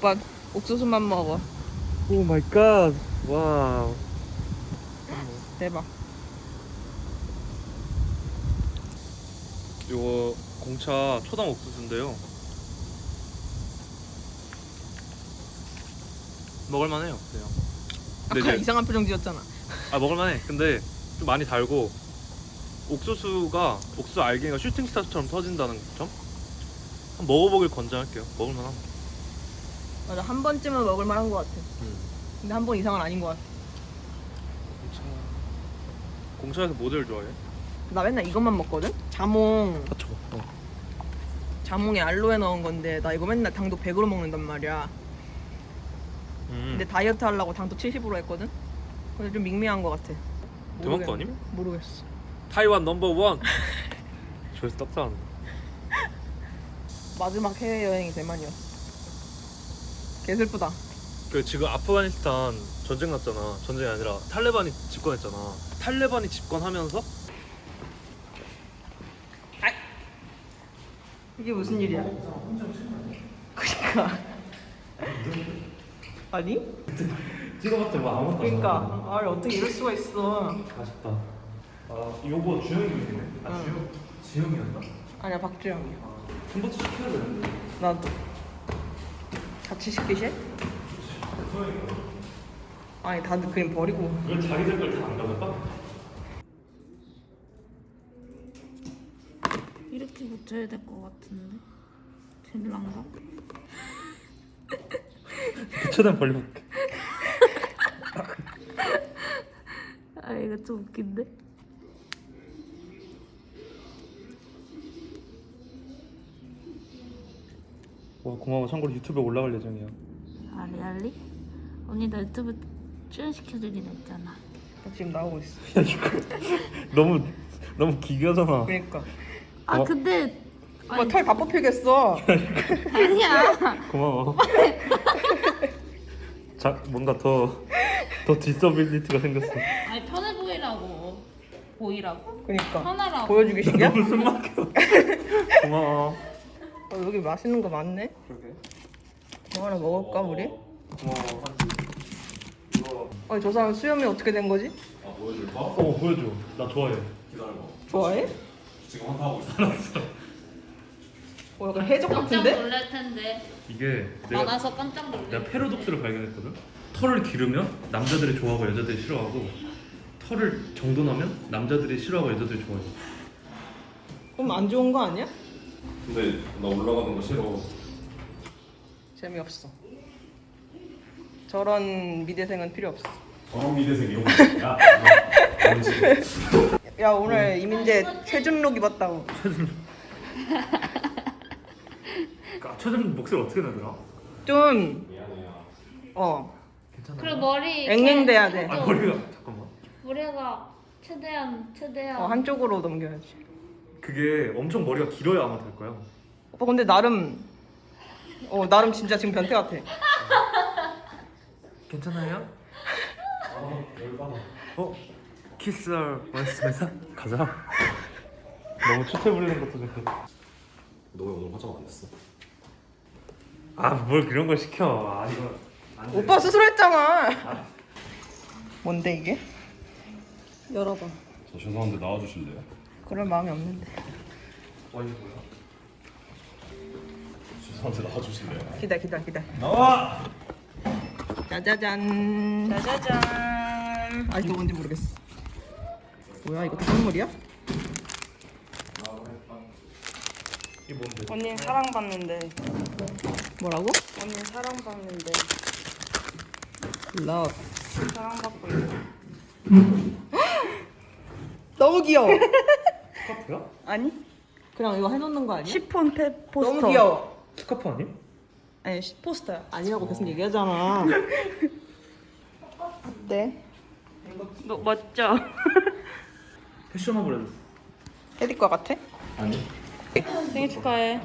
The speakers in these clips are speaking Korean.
오빠 옥수수만 먹어. 오 마이 갓. 와우. 대박. 이거 공차 초당 옥수수인데요. 먹을만해요. 그냥. 근데 아까 이제 이상한 표정 지었잖아. 아 먹을만해. 근데 좀 많이 달고 옥수수가 옥수수 알갱이가 슈팅스타처럼 터진다는 점. 한번 먹어보길 권장할게요. 먹을만함. 맞아 한 번쯤은 먹을 만한 것 같아. 음. 근데 한 번 이상은 아닌 것 같아. 공차. 공차에서 모델 좋아해? 나 맨날 이것만 먹거든. 자몽 맞죠. 어. 자몽에 알로에 넣은 건데 나 이거 맨날 당도 100으로 먹는단 말이야. 음. 근데 다이어트 하려고 당도 70으로 했거든. 근데 좀 밍밍한 것 같아. 대만 거 모르겠는데? 모르겠어. 타이완 넘버 원. 조회수 떡 잘하네. 마지막 해외 여행이 대만이었어. 개 슬프다. 그 지금 아프가니스탄 전쟁 났잖아. 전쟁이 아니라 탈레반이 집권했잖아. 탈레반이 집권하면서 이게 무슨 일이야? 그러니까 아니? 찍어봤자 뭐 아무것도 그러니까 아 어떻게 이럴 수가 있어? 아쉽다. 아 요거 주영이네. 아 응. 주영 지영이었나? 아니야 박주영이야. 한 번씩 시켜야 되는데. 나도. 같이 시키실? 아니 다들 그림 버리고. 왜 자기들 걸 다 안 가져가? 이렇게 붙여야 될 것 같은데 될란가? 최대한 벌려볼게. 아 이거 좀 웃긴데? 와 고마워. 참고로 유튜브에 올라갈 예정이야. 아 리알리? 언니 나 유튜브 출연시켜주긴 했잖아 나 지금 나오고 있어. 야 이거 너무 너무 기괴하잖아. 그러니까. 아 어? 근데 오빠 털다 뽑히겠어. 아니야 고마워. 자 뭔가 더더 디서빌리티가 생겼어. 아니 편해 보이라고 보이라고? 그러니까. 편하라고 보여주기 식이야? 무슨 막혀. 고마워. 어, 여기 맛있는 거 많네. 그러게. 뭐 하나 먹을까 우리? 고마워. 이거 아니 저 사람 수염이 어떻게 된 거지? 어 보여줘. 나 좋아해. 좋아해? 지금 한타하고 있어. 어 약간 해적 깜짝 같은데? 놀랄 텐데 이게 내가 많아서 깜짝 놀래 내가 패러독스를 발견했거든. 털을 기르면 남자들이 좋아하고 여자들이 싫어하고 털을 정돈하면 남자들이 싫어하고 여자들이 좋아해. 그럼 안 좋은 거 아니야? 근데 나 올라가는 거 싫어. 재미없어. 저런 미대생은 필요 없어. 저런 미대생 이런 거 야, 오늘 이민재 최준록 입었다고. 아, 최근 목소리 어떻게 내더라? 좀 미안해요. 어. 괜찮아. 그리고 머리 앵앵돼야 돼. 아 머리가 잠깐만. 머리가 최대한 최대한 어, 한쪽으로 넘겨야지. 그게 엄청 머리가 길어야 아마 될 거야. 오빠 근데 나름 어 나름 진짜 지금 변태 같아. 괜찮아요? 아, 열받아. 어? 키스할 원스면서 가자. 너무 추태 부리는 것도 좀. 그렇고. 너 왜 오늘 화장 안 했어? 아뭘 그런 걸 시켜? 아 이거. 안 돼. 오빠 스스로 했잖아. 뭔데 이게? 열어봐. 저 죄송한데 나와주실래요? 그럴 마음이 없는데. 와 이거 뭐야? 죄송한데 나와주실래요? 기다 기다 기다. 나와. 짜자잔. 짜자잔. 아 이거 뭔지 모르겠어. 뭐야 이거 선물이야? 이게 뭔데? 언니 사랑받는데 뭐라고? 언니 사랑받는데 러브. 사랑받고 있어 너무 귀여워. 스카프야? 아니? 그냥 이거 해놓는 거 아니야? 시폰 페 포스터 너무 귀여워. 스카프 아니? 아니 시, 포스터야 아니라고 계속 얘기하잖아. 어때? 너 멋져 패셔너블해졌어. 헤디 거 같아? 아니. 생일 축하해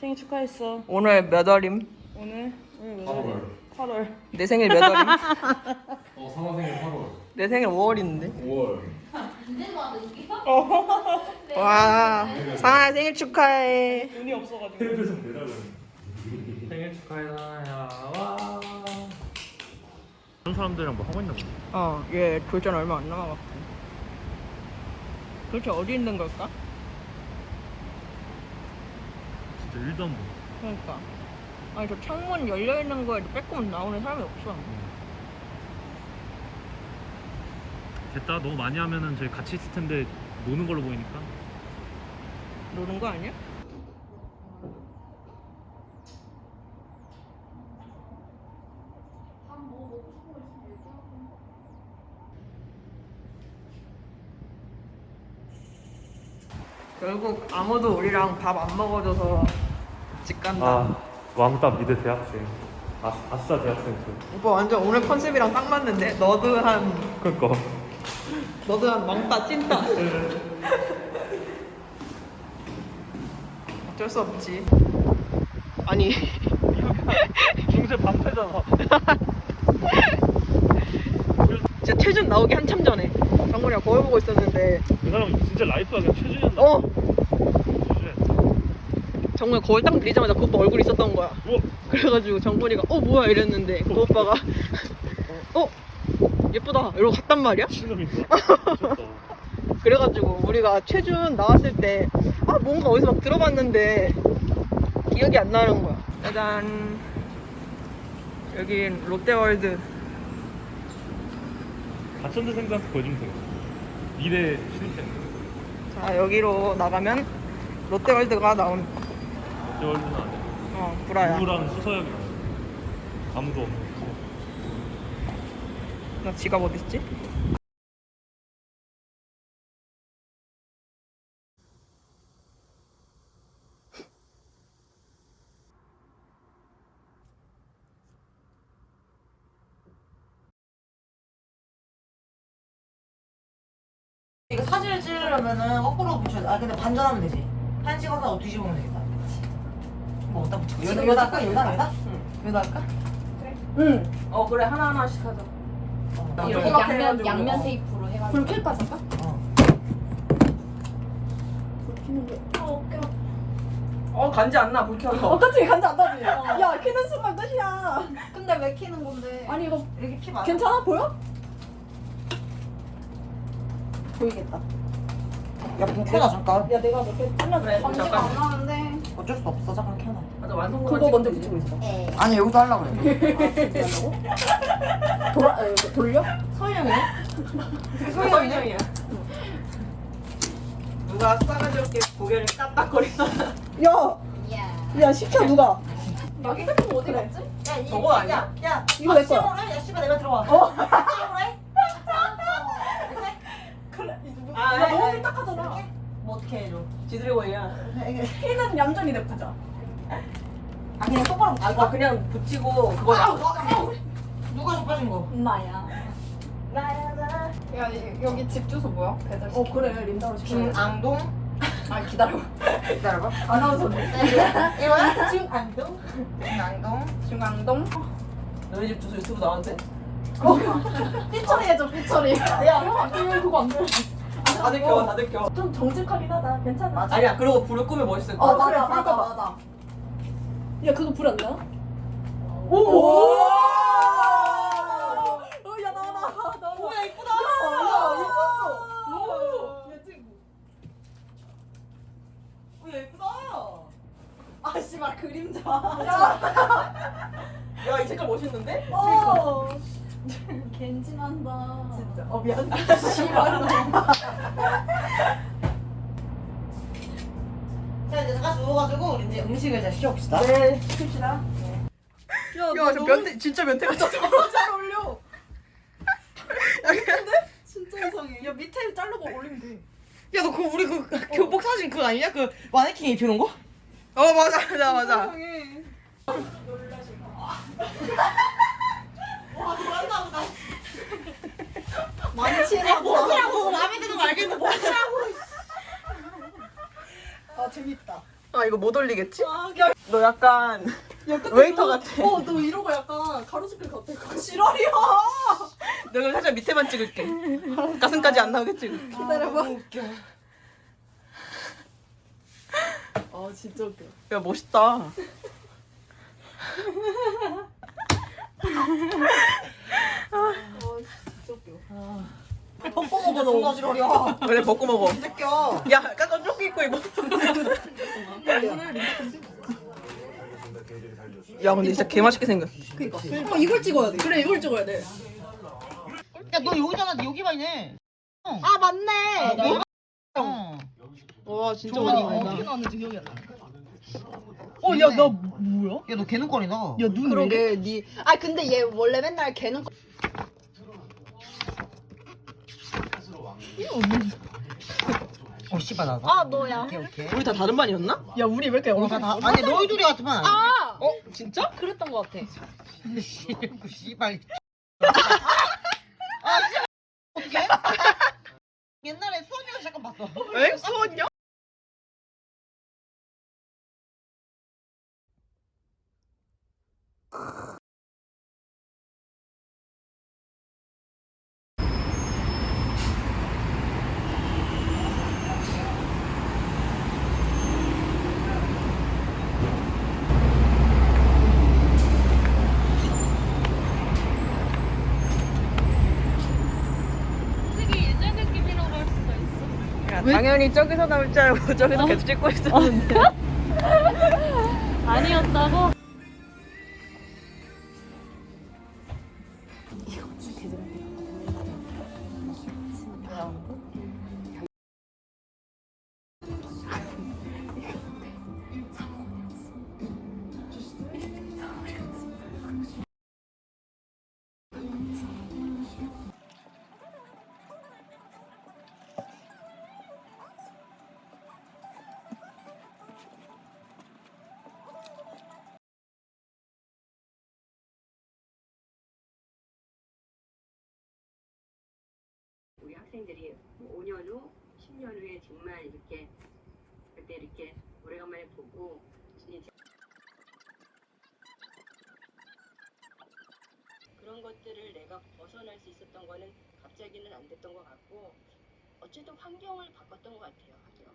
생일 축하했어 오늘 몇 월임? 오늘 오늘 몇 8월. 8월 내 생일 몇 월임? 어, 상아 생일 8월. 내 생일 5월인데. 5월. 와, 상아 생일 축하해. 돈이 없어가지고. 생일 축하해 나야 와. 다른 사람들이랑 뭐 하고 있나 보네. 어, 얘 교전 얼마 안 남아갖고. 도대체 어디 있는 걸까? 진짜 일도 안 보네. 그러니까. 아니, 저 창문 열려있는 거에도 빼꼼 나오는 사람이 없어. 됐다. 너무 많이 하면은 저희 같이 있을 텐데 노는 걸로 보이니까. 노는 거 아니야? 결국 아무도 우리랑 밥 안 먹어줘서 집 간다. 아 왕따 미대 대학생. 아, 아싸 대학생 그. 오빠 완전 오늘 컨셉이랑 딱 맞는데 너드한 그니까. 너드한 왕따 찐따. 어쩔 수 없지. 아니 중세 방패잖아. 진짜 최준 나오기 한참 전에 정훈이가 거울 보고 있었는데 그 사람 진짜 라이프가 그냥 최준이었나? 어. 정훈이 거울 딱 들이자마자 그 오빠 얼굴이 있었던 거야. 우와. 그래가지고 정훈이가 어 뭐야 이랬는데 그 오빠가 어 예쁘다 이러고 갔단 말이야. 미쳤다. 그래가지고 우리가 최준 나왔을 때 아 뭔가 어디서 막 들어봤는데 기억이 안 나는 거야. 짜잔 여긴 롯데월드. 가천대생들한테 보여주면 되겠다. 미래 신입생. 자 여기로 나가면 롯데월드가 나온 롯데월드는 아니야. 어 구라야. 우랑 수서역이. 아무도 없는. 나 지갑 어딨지? 이거 사진을 찍으려면은 거꾸로 붙여야 돼. 아 근데 반전하면 되지. 한 찍어서 뒤집으면 되겠다. 뭐 어디다 붙이고 여기다 여기다 할까? 여기다 여기다? 응. 여기다 할까? 어 그래 하나 하나씩 하자. 어. 이렇게 어. 양면 양면 테이프로 해가지고 불 켤까 잠깐? 어. 어 간지 안나 불켜서. 어떻지 간지 안 나지? 야 키는 순간 끝이야. 근데 왜 키는 건데 아니 이거 이렇게 키 많아. 괜찮아 보여? 보이겠다. 야, 좀 켜놔 잠깐. 야 내가 몇개 잘라 그래. 감지가 안 나는데 어쩔 수 없어. 잠깐 켜놔. 맞아 완성. 그거 먼저 붙이고 있어. 아니 여기도 하려고 그래. 돌아 에, 돌려? 서영이네? 소영이야. 누가 싸가지 없게 고개를 깜빡거리나? 야, 이야 야 시켜 누가? 나 휴대폰 어디 갔지? 야, 이, 저거 아니야? 야, 야, 이거 내 거야. 시험으로 해? 야, 씨발 내가 들어와. 어. 시험으로 해? 아, 야 너무 아, 삐딱하잖아. 뭐 어떻게 해줘? 지드래곤이야. 키는 얌전히 내쁘자. 아 그냥 똑바로. 아 이거 그냥 붙이고 그거야. 누가 저 빠진 거? 나야 야 이- 여기 집 주소 뭐야? 배달 어 그래 린다로 시켜. 중앙동? 아 기다려. 기다려봐. 아나운서인데. 이거야? 중앙동? 중앙동? 중앙동 너희 집 주소 유튜브 나왔는데? 삐처리 해줘 삐처리 야, 왜 그거 안 돼? 다들 켜, 다들 켜. 좀 정직하긴 하다. 괜찮아. 맞아. 아니야, 그리고 불을 끄면 멋있을 어, 거야. 그래, 맞아 불 맞아 꺼봐. 맞아 야 그거 불 안 나? 오! 오! 어, 야 나와 나와 나와. 뭐야, 이쁘다. 야 미쳤어. 오. 얘 찍. 오, 야, 이쁘다. 아 씨발 그림자 야, 이 색깔 멋있는데? 어. 겐진한다 진짜. 어 미안. 씨발 자 이제 잠깐 누워가지고 우리 이제 음식을 이제 시켜봅시다. 네 시킵시다. 야, 저 면태, 진짜 면태 같아. 너무 잘 어울려. 진짜 이상해. 야, 밑에 자르고 올리면 돼. 야너 그거 우리 그 교복 사진 그거 아니냐? 그 마네킹 입혀놓은 거? 어, 맞아, 맞아, 맞아. 많이 치네 뭐라고 마음에 드는 거 알겠는데 뭐라고? 아 재밌다. 아, 이거 못 올리겠지? 너 약간 웨이터 같아. 어 너 이러고 약간 가로수길 같아. 지랄이야. 너 그럼 살짝 밑에만 찍을게. 가슴까지 안 나오게 찍을게. 기다려봐. 웃겨. 아 진짜 웃겨. 야, 멋있다. 벗고 먹어 존나 지랄이야 그래 먹고 먹어. 이 새끼야 야깎 아 입고 이거. 야 근데 진짜 개 맛있게 생겼. 어 이걸 찍어야 돼. 그래 이걸 찍어야 돼. 야 너 여기잖아 너 여기 봐 있네 아 맞네. 내가 어. 와 진짜. 오랜만이다. 어떻게 나왔는지 기억이 안 나. 어야 나 뭐야? 야너 개눈거리다 야눈 그러게 니. 아 근데 얘 원래 맨날 걔는 어 씨발 나가 아 너야? 오케이 오케이. 우리 다 다른 반이었나? 야 우리 왜 이렇게 어, 다, 다, 아니 너희 둘이 같으면 아어 진짜? 그랬던 것 같아. 그 씨발. 아 씨발. 어떻게 옛날에 수원이가 잠깐 봤어. 에? 수원이요? 되게 예전 느낌이라고 할 수가 야, 당연히 저기서 나올 줄 알고 저기서 계속 찍고 있었는데. 아니었다고? 학생들이 뭐 5년 후, 10년 후에 정말 이렇게 그때 이렇게 오래간만에 보고 그런 것들을 내가 벗어날 수 있었던 거는 갑자기는 안 됐던 것 같고 어쨌든 환경을 바꿨던 것 같아요. 환경.